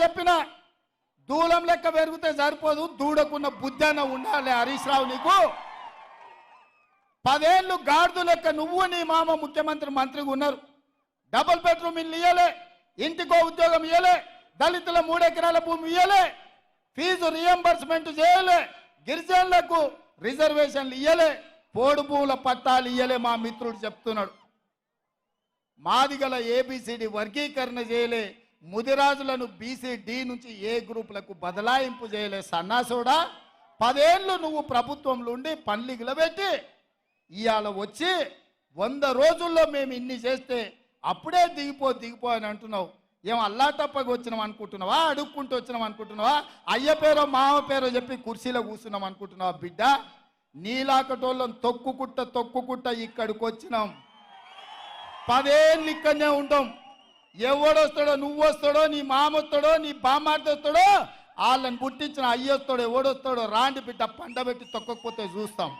చెప్పిన? దూలం లెక్క పెరిగితే సరిపోదు దూడకున్న బుద్ధి అన్న ఉండాలి హరీష్ రావు నీకు. పదేళ్ళు గాడిదు లెక్క నువ్వు నీ మామ ముఖ్యమంత్రి మంత్రిగా ఉన్నారు. డబుల్ బెడ్రూమ్ ఇల్లు ఇయ్యలే ఇంటికో ఉద్యోగం ఇయ్యలే దళితుల మూడెకరాల భూమి ఇయ్యలే ఫీజు రియంబర్స్మెంట్ చేయలే గిరిజనులకు రిజర్వేషన్లు ఇయ్యలే పోడు భూముల పట్టాలు ఇయ్యలే మా మిత్రుడు చెప్తున్నాడు. మాదిగల ఏబిసిడి వర్గీకరణ చేయలే ముదిరాజులను బీసీ డి నుంచి ఏ గ్రూపులకు బదలాయింపు చేయలే సన్నాసుడా? పదేళ్ళు నువ్వు ప్రభుత్వంలో ఉండి పన్లిగిల పెట్టి ఇవాళ వచ్చి వంద రోజుల్లో మేము ఇన్ని చేస్తే అప్పుడే దిగిపో దిగిపో అని అంటున్నావు. ఏం అల్లా తప్పకు వచ్చినాం అనుకుంటున్నావా? అడుక్కుంటూ వచ్చినాం అనుకుంటున్నావా? అయ్య పేరో మామ పేరో చెప్పి కుర్చీలో కూర్చున్నాం అనుకుంటున్నావా బిడ్డ? నీలాకటోళ్ళం తొక్కుకుంట తొక్కుకుంట ఇక్కడికి వచ్చినాం. పదేళ్ళు ఇక్కడనే ఉంటాం. ఎవడొస్తాడో నువ్వు వస్తాడో నీ మామ వస్తాడో నీ బామ్మార్తె వస్తాడో వాళ్ళని పుట్టించిన అయ్యొస్తాడో ఎవడొస్తాడో రాండి బిడ్డ పండబెట్టి తొక్కకపోతే చూస్తాం.